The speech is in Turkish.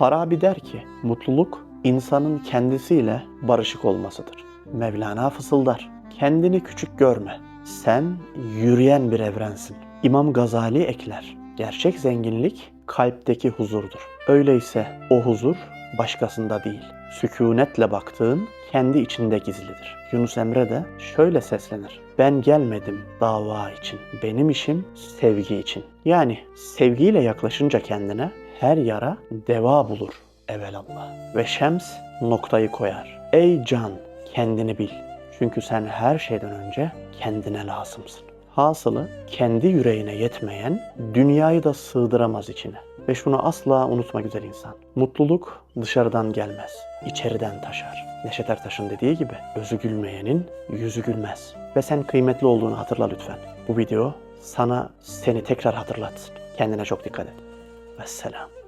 Farabi der ki, mutluluk insanın kendisiyle barışık olmasıdır. Mevlana fısıldar, kendini küçük görme. Sen yürüyen bir evrensin. İmam Gazali ekler, gerçek zenginlik kalpteki huzurdur. Öyleyse o huzur başkasında değil. Sükunetle baktığın kendi içinde gizlidir. Yunus Emre de şöyle seslenir. Ben gelmedim dava için. Benim işim sevgi için. Yani sevgiyle yaklaşınca kendine her yara deva bulur evelallah. Ve Şems noktayı koyar. Ey can kendini bil. Çünkü sen her şeyden önce kendine lazımsın. Hasılı kendi yüreğine yetmeyen dünyayı da sığdıramaz içine. Ve şunu asla unutma güzel insan. Mutluluk dışarıdan gelmez, içeriden taşar. Neşet Ertaş'ın dediği gibi özü gülmeyenin yüzü gülmez. Ve sen kıymetli olduğunu hatırla lütfen. Bu video sana seni tekrar hatırlatsın. Kendine çok dikkat et. والسلام